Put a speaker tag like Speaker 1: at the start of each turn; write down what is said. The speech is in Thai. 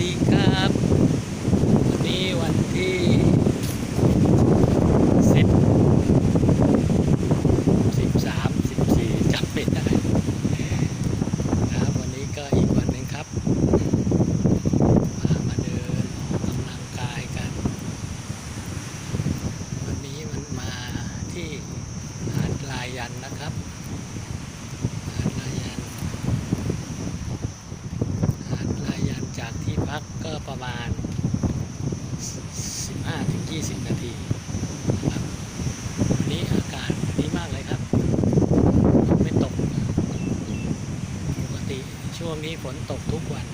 Speaker 1: ดีครับ วันนี้วันที่สิบสิบสามสิบสี่จำไม่ได้ครับวันนี้ก็อีกวันหนึ่งครับพามาเดินออกกำลังกายกัน วันนี้มันมาที่หาดลายันนะครับหาดลายัน หาดลายันจากที่พัก ก็ประมาณ 15-20 นาทีนะครับวันนี้อากาศดีมากเลยครับ ไม่ตก ปกติช่วงนี้ฝนตกทุกวัน